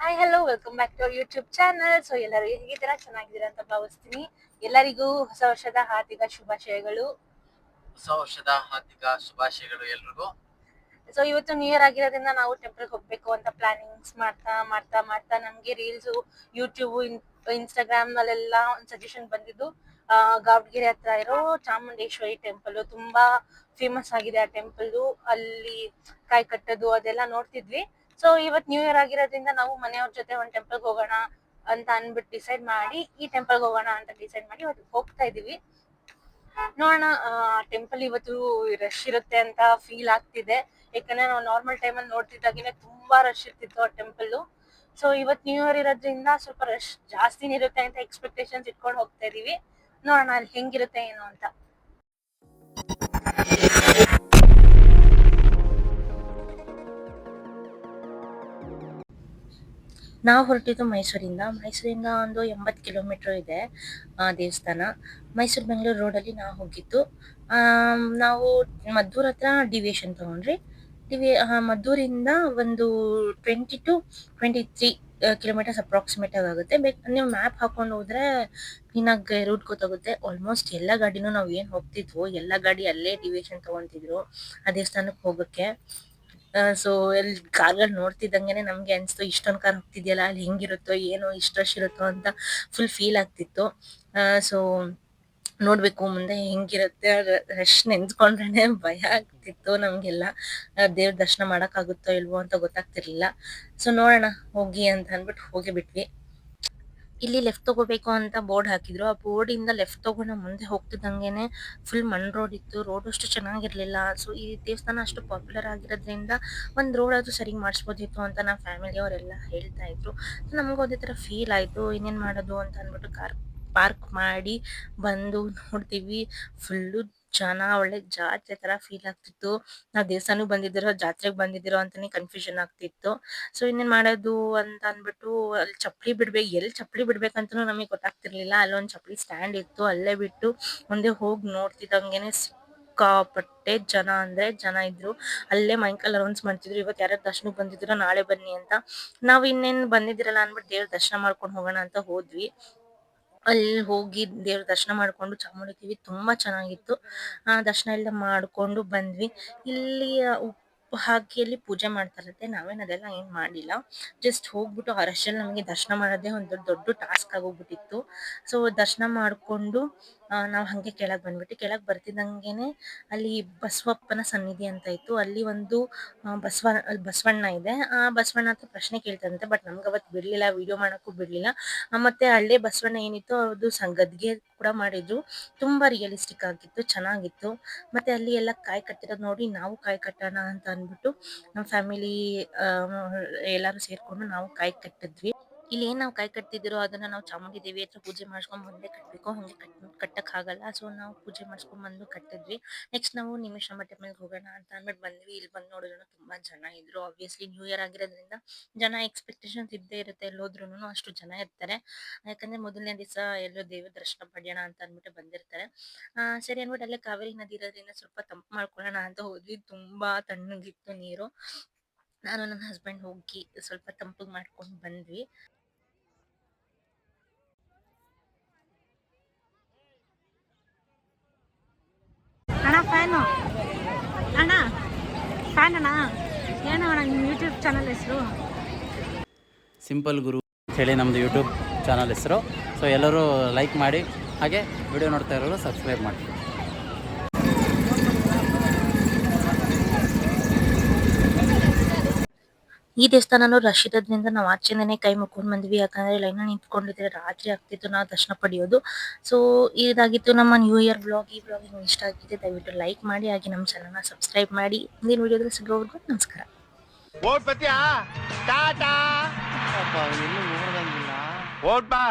Hi hello welcome back to YouTube channel so ಎಲ್ಲರೂ ಹೇಗಿದ್ದೀರಾ? ಚೆನ್ನಾಗಿದ್ದೀರಾ ಅಂತ ಭಾವಿಸ್ತೀನಿ. ಎಲ್ಲರಿಗೂ ಹೊಸ ವರ್ಷದ ಹಾರ್ದಿಕ ಶುಭಾಶಯಗಳು. ಹೊಸ ವರ್ಷದ ಹಾರ್ದಿಕ ಶುಭಾಶಯಗಳು ಎಲ್ರಿಗೂ. ಸೊ ಇವತ್ತು ನ್ಯೂ ಇಯರ್ ಆಗಿರೋದ್ರಿಂದ ನಾವು ಟೆಂಪಲ್ಗೆ ಹೋಗ್ಬೇಕು ಅಂತ ಪ್ಲಾನಿಂಗ್ಸ್ ಮಾಡ್ತಾ ಮಾಡ್ತಾ ಮಾಡ್ತಾ ನಮಗೆ ರೀಲ್ಸು ಯೂಟ್ಯೂಬ್ ಇನ್ಸ್ಟಾಗ್ರಾಮ್ ನಲ್ಲೆಲ್ಲ ಒಂದು ಸಜೆಷನ್ ಬಂದಿದ್ದು ಗಾವಣಗೆರೆ ಹತ್ರ ಇರೋ ಚಾಮುಂಡೇಶ್ವರಿ ಟೆಂಪಲ್ ತುಂಬಾ ಫೇಮಸ್ ಆಗಿದೆ ಆ ಟೆಂಪಲ್ ಅಲ್ಲಿ ಕಾಯಿ ಕಟ್ಟೋದು ಅದೆಲ್ಲ ನೋಡ್ತಿದ್ವಿ. ಸೊ ಇವತ್ ನ್ಯೂ ಇಯರ್ ಆಗಿರೋದ್ರಿಂದ ನಾವು ಮನೆಯವ್ರ ಜೊತೆ ಒಂದ್ ಟೆಂಪಲ್ ಹೋಗೋಣ ಅಂತ ಅನ್ಬಿಟ್ಟು ಡಿಸೈಡ್ ಮಾಡಿ, ಈ ಟೆಂಪಲ್ ಹೋಗೋಣ ಅಂತ ಡಿಸೈಡ್ ಮಾಡಿ ಇವತ್ತು ಹೋಗ್ತಾ ಇದೀವಿ. ನೋಡೋಣ ಟೆಂಪಲ್ ಇವತ್ತು ರಶ್ ಇರುತ್ತೆ ಅಂತ ಫೀಲ್ ಆಗ್ತಿದೆ. ಯಾಕಂದ್ರೆ ನಾವು ನಾರ್ಮಲ್ ಅಲ್ಲಿ ನೋಡ್ತಿದ್ದಾಗಿನೇ ತುಂಬಾ ರಶ್ ಇರ್ತಿತ್ತು ಆ ಟೆಂಪಲ್ ಸೊ ಇವತ್ ನ್ಯೂ ಇಯರ್ ಇರೋದ್ರಿಂದ ಸ್ವಲ್ಪ ರಶ್ ಜಾಸ್ತಿ ಇರುತ್ತೆ ಅಂತ ಎಕ್ಸ್ಪೆಕ್ಟೇಷನ್ಸ್ ಇಟ್ಕೊಂಡು ಹೋಗ್ತಾ ಇದೀವಿ. ನೋಡೋಣ ಅಲ್ಲಿ ಹೆಂಗಿರುತ್ತೆ ಏನು ಅಂತ. ನಾವು ಹೊರಟಿದ್ದು ಮೈಸೂರಿಂದ. ಮೈಸೂರಿಂದ ಒಂದು ಎಂಬತ್ತು ಕಿಲೋಮೀಟರ್ ಇದೆ ದೇವಸ್ಥಾನ. ಮೈಸೂರು ಬೆಂಗಳೂರು ರೋಡಲ್ಲಿ ನಾವು ಹೋಗಿದ್ದು. ನಾವು ಮದ್ದೂರ್ ಹತ್ರ ಡಿವಿಯೇಷನ್ ತಗೊಂಡ್ರಿ. ಡಿವಿ ಮದ್ದೂರಿಂದ ಒಂದು twenty two twenty three kilometres approximate ಆಗಿ ಆಗುತ್ತೆ. ಬೇಕ ನೀವು ಮ್ಯಾಪ್ ಹಾಕೊಂಡು ಹೋದ್ರೆ ಕ್ಲೀನಾಗಿ ರೂಟ್ ಗೊತ್ತಾಗುತ್ತೆ. ಆಲ್ಮೋಸ್ಟ್ ಎಲ್ಲ ಗಾಡಿನೂ ನಾವು ಏನು ಹೋಗ್ತಿದ್ವು, ಎಲ್ಲ ಗಾಡಿ ಅಲ್ಲೇ ಡಿವಿಯೇಷನ್ ತಗೊಂತಿದ್ರು ಆ ದೇವಸ್ಥಾನಕ್ಕೆ ಹೋಗೋಕ್ಕೆ. ಸೊ ಅಲ್ಲಿ ಕಾರ್ಗಳು ನೋಡ್ತಿದ್ದಂಗೆನೆ ನಮ್ಗೆ ಅನಿಸ್ತು, ಇಷ್ಟೊಂದು ಕಾರ್ ಹೋಗ್ತಿದ್ಯಲ್ಲ, ಅಲ್ಲಿ ಹೆಂಗಿರುತ್ತೋ, ಏನೋ, ಇಷ್ಟು ರಶ್ ಇರುತ್ತೋ ಅಂತ ಫುಲ್ ಫೀಲ್ ಆಗ್ತಿತ್ತು. ಸೊ ನೋಡ್ಬೇಕು ಮುಂದೆ ಹೆಂಗಿರುತ್ತೆ ರಶ್ ನೆನ್ಸ್ಕೊಂಡ್ರೇನೆ ಭಯ ಆಗ್ತಿತ್ತು ನಮಗೆಲ್ಲ. ದೇವ್ರ ದರ್ಶನ ಮಾಡಕ್ ಆಗುತ್ತೋ ಇಲ್ವೋ ಅಂತ ಗೊತ್ತಾಗ್ತಿರ್ಲಿಲ್ಲ. ಸೊ ನೋಡೋಣ, ಹೋಗಿ ಅಂತ ಅಂದ್ಬಿಟ್ಟು ಹೋಗಿ ಬಿಟ್ವಿ ಇಲ್ಲಿ ಲೆಫ್ಟ್ ತಗೋಬೇಕು ಅಂತ ಬೋರ್ಡ್ ಹಾಕಿದ್ರು. ಆ ಬೋರ್ಡ್ ಇಂದ ಲೆಫ್ಟ್ ತಗೊಂಡು ಮುಂದೆ ಹೋಗ್ತಿದ್ದಂಗೆನೆ ಫುಲ್ ಮಣ್ ರೋಡ್ ಇತ್ತು. ರೋಡ್ ಅಷ್ಟು ಚೆನ್ನಾಗಿರ್ಲಿಲ್ಲ. ಸೊ ಈ ದೇವಸ್ಥಾನ ಅಷ್ಟು ಪಾಪ್ಯುಲರ್ ಆಗಿರೋದ್ರಿಂದ ಒಂದ್ ರೋಡ್ ಆದ್ರೂ ಸರಿ ಮಾಡಿಸ್ಬೋದಿತ್ತು ಅಂತ ನಮ್ಮ ಫ್ಯಾಮಿಲಿ ಅವರೆಲ್ಲ ಹೇಳ್ತಾ ಇದ್ರು. ನಮಗೂ ಅದೇ ತರ ಫೀಲ್ ಆಯ್ತು. ಇನ್ನೇನ್ ಮಾಡೋದು ಅಂತ ಅಂದ್ಬಿಟ್ಟು ಕಾರ್ ಪಾರ್ಕ್ ಮಾಡಿ ಬಂದು ನೋಡ್ತೀವಿ. ಫುಲ್ಲು ಜನ ಒಳ್ಳೆ ಜಾತ್ರೆ ತರ ಫೀಲ್ ಆಗ್ತಿತ್ತು. ನಾವ್ ದೇವಸ್ಥಾನಕ್ ಬಂದಿದ್ದೀರೋ, ಜಾತ್ರೆಗೆ ಬಂದಿದ್ದೀರೋ ಅಂತಾನೆ ಕನ್ಫ್ಯೂಷನ್ ಆಗ್ತಿತ್ತು. ಸೊ ಇನ್ನೇನ್ ಮಾಡೋದು ಅಂತ ಅನ್ಬಿಟ್ಟು ಅಲ್ಲಿ ಚಪ್ಪಲಿ ಬಿಡ್ಬೇಕು ಎಲ್ಲಿ ಚಪ್ಪಲಿ ಬಿಡ್ಬೇಕಂತನೂ ನಮಗೆ ಗೊತ್ತಾಗ್ತಿರ್ಲಿಲ್ಲ. ಅಲ್ಲೊಂದ್ ಚಪ್ಪಲಿ ಸ್ಟ್ಯಾಂಡ್ ಇತ್ತು. ಅಲ್ಲೇ ಬಿಟ್ಟು ಮುಂದೆ ಹೋಗಿ ನೋಡ್ತಿದ್ದಂಗೆನೆ ಸಿಕ್ಕಾಪಟ್ಟೆ ಜನ ಅಂದ್ರೆ ಜನ ಇದ್ರು. ಅಲ್ಲೇ ಮೈಂಕಲ್ ಅನೌನ್ಸ್ ಮಾಡ್ತಿದ್ರು. ಇವತ್ತು ಯಾರ್ಯಾರು ದರ್ಶನಕ್ಕೆ ಬಂದಿದ್ರು ನಾಳೆ ಬನ್ನಿ ಅಂತ. ನಾವ್ ಇನ್ನೇನ್ ಬಂದಿದಿರಲ್ಲ ಅನ್ಬಿಟ್ಟು ದೇವ್ರ ದರ್ಶನ ಮಾಡ್ಕೊಂಡು ಹೋಗೋಣ ಅಂತ ಹೋದ್ವಿ. ಅಲ್ಲಿ ಹೋಗಿ ದೇವ್ರ ದರ್ಶನ ಮಾಡ್ಕೊಂಡು ಚಾಮುಂಡಿ ದೇವಿ ತುಂಬಾ ಚೆನ್ನಾಗಿತ್ತು. ಆ, ದರ್ಶನ ಎಲ್ಲ ಮಾಡ್ಕೊಂಡು ಬಂದ್ವಿ. ಇಲ್ಲಿ ಉಪ್ಪು ಹಾಕಿ ಅಲ್ಲಿ ಪೂಜೆ ಮಾಡ್ತಾರಂತೆ ನಾವೇನು ಅದೆಲ್ಲ ಏನ್ ಮಾಡಿಲ್ಲ. ಜಸ್ಟ್ ಹೋಗ್ಬಿಟ್ಟು ಆ ರಶಲ್ಲಿ ನಮಗೆ ದರ್ಶನ ಮಾಡೋದೇ ಒಂದು ದೊಡ್ಡ ಟಾಸ್ಕ್ ಆಗೋಗ್ಬಿಟ್ಟಿತ್ತು. ಸೊ ದರ್ಶನ ಮಾಡ್ಕೊಂಡು ನಾವ್ ಹಂಗೆ ಕೆಳಗೆ ಬಂದ್ಬಿಟ್ಟು ಕೆಳಗೆ ಬರ್ತಿದ್ದಂಗೆನೆ ಅಲ್ಲಿ ಬಸವಪ್ಪನ ಸನ್ನಿಧಿ ಅಂತ ಇತ್ತು. ಅಲ್ಲಿ ಒಂದು ಬಸವ, ಬಸವಣ್ಣ ಇದೆ. ಆ ಬಸವಣ್ಣ ಹತ್ರ ಪ್ರಶ್ನೆ ಕೇಳ್ತಾರಂತೆ, ಬಟ್ ನಮ್ಗೆ ಅವತ್ತು ಬಿಡ್ಲಿಲ್ಲ ವಿಡಿಯೋ ಮಾಡೋಕ್ಕೂ ಬಿಡ್ಲಿಲ್ಲ. ಮತ್ತೆ ಹಳ್ಳಿ ಬಸವಣ್ಣ ಏನಿತ್ತು ಅದು ಗದ್ಗೆ ಕೂಡ ಮಾಡಿದ್ರು. ತುಂಬಾ ರಿಯಲಿಸ್ಟಿಕ್ ಆಗಿತ್ತು, ಚೆನ್ನಾಗಿತ್ತು. ಮತ್ತೆ ಅಲ್ಲಿ ಎಲ್ಲ ಕಾಯಿ ಕಟ್ಟಿರೋದು ನೋಡಿ ನಾವು ಕಾಯಿ ಕಟ್ಟೋಣ ಅಂತ ಅಂದ್ಬಿಟ್ಟು ನಮ್ಮ ಫ್ಯಾಮಿಲಿ ಎಲ್ಲರೂ ಸೇರ್ಕೊಂಡು ನಾವು ಕಾಯಿ ಕಟ್ಟಿದ್ವಿ. ಇಲ್ಲಿ ಏನ್ ನಾವು ಕೈ ಕಟ್ತಿದಿರೋ ಅದನ್ನ ನಾವು ಚಾಮುಂಡಿ ದೇವಿ ಹತ್ರ ಪೂಜೆ ಮಾಡ್ಸ್ಕೊಂಡ್ ಬಂದೇ ಕಟ್ಬೇಕು, ಹಂಗೆ ಕಟ್ ಕಟ್ಟಕ್ ಆಗಲ್ಲ ಸೊ ನಾವು ಪೂಜೆ ಮಾಡ್ಸ್ಕೊಂಡ್ ಬಂದು ಕಟ್ಟಿದ್ವಿ. ನೆಕ್ಸ್ಟ್ ನಾವು ನಿಮಿಷ ಟೆಂಪಲ್ಗೆ ಹೋಗೋಣ ಅಂತ ಅಂದ್ಬಿಟ್ಟು ಬಂದ್ವಿ. ಇಲ್ಲಿ ಬಂದು ನೋಡಿದ್ರು ತುಂಬಾ ಜನ ಇದ್ರು. ಆಬ್ವಿಯಸ್ಲಿ ನ್ಯೂ ಇಯರ್ ಆಗಿರೋದ್ರಿಂದ ಜನ ಎಕ್ಸ್ಪೆಕ್ಟೇಷನ್ಸ್ ಇದ್ದೇ ಇರುತ್ತೆ ಎಲ್ಲೋದ್ರು ಅಷ್ಟು ಜನ ಇರ್ತಾರೆ. ಯಾಕಂದ್ರೆ ಮೊದಲನೇ ದಿವಸ ಎಲ್ಲೋ ದೇವ್ರ ದರ್ಶನ ಪಡೆಯೋಣ ಅಂತ ಅಂದ್ಬಿಟ್ಟು ಬಂದಿರ್ತಾರೆ. ಆ, ಸರಿ ಅಂದ್ಬಿಟ್ಟು ಅಲ್ಲೇ ಕಾವೇರಿ ನದಿ ಇರೋದ್ರಿಂದ ಸ್ವಲ್ಪ ತಂಪು ಮಾಡ್ಕೊಳ್ಳೋಣ ಅಂತ ಹೋದ್ವಿ. ತುಂಬಾ ತಣ್ಣಗಿತ್ತು ನೀರು. ನಾನು ನನ್ನ ಹಸ್ಬೆಂಡ್ ಹೋಗಿ ಸ್ವಲ್ಪ ತಂಪಿಗೆ ಮಾಡ್ಕೊಂಡು ಬಂದ್ವಿ. ಫ್ಯಾನು ಅಣ್ಣ? ಫ್ಯಾನ್ ಅಣ್ಣ? ಏನು ಅಣ್ಣ ನಿಮ್ಮ ಯೂಟ್ಯೂಬ್ ಚಾನಲ್ ಹೆಸರು? ಸಿಂಪಲ್ ಗುರು ಹೇಳಿ ನಮ್ಮದು ಯೂಟ್ಯೂಬ್ ಚಾನಲ್ ಹೆಸರು. ಸೊ ಎಲ್ಲರೂ ಲೈಕ್ ಮಾಡಿ, ಹಾಗೆ ವಿಡಿಯೋ ನೋಡ್ತಾ ಇರೋರು ಸಬ್ಸ್ಕ್ರೈಬ್ ಮಾಡಿ. ಈ ದೇವಸ್ಥಾನನು ರಶ್ ಇರೋದ್ರಿಂದ ನಾವು ಆಚೆಯಿಂದಾನೆ ಕೈ ಮುಕ್ಕೊಂಡು ಬಂದ್ವಿ. ಯಾಕಂದ್ರೆ ಲೈನ್ ನಿಂತ್ಕೊಂಡಿದ್ರೆ ರಾತ್ರಿ ಆಗ್ತಿತ್ತು ನಾವು ದರ್ಶನ ಪಡೆಯೋದು. ಸೊ ಇದಾಗಿತ್ತು ನಮ್ಮ ನ್ಯೂ ಇಯರ್ ಬ್ಲಾಗ್ ಈ ಬ್ಲಾಗ್ ನಿಮ್ಗೆ ಇಷ್ಟ ಆಗಿದೆ ದಯವಿಟ್ಟು ಲೈಕ್ ಮಾಡಿ ಹಾಗೆ ನಮ್ಮ ಚಾನಲ್ನ ಸಬ್ಸ್ಕ್ರೈಬ್ ಮಾಡಿ. ಮುಂದಿನ ವಿಡಿಯೋದಲ್ಲಿ ಸಿಗೋವರೆಗೂ ನಮಸ್ಕಾರ. ಓಟ್ ಬತ್ತೀಯಾ ಟಾಟಾ? ಎಲ್ಲೂ ನೋಡ್ದಂಗಿಲ್ಲ. ಓಟ್ ಬಾ.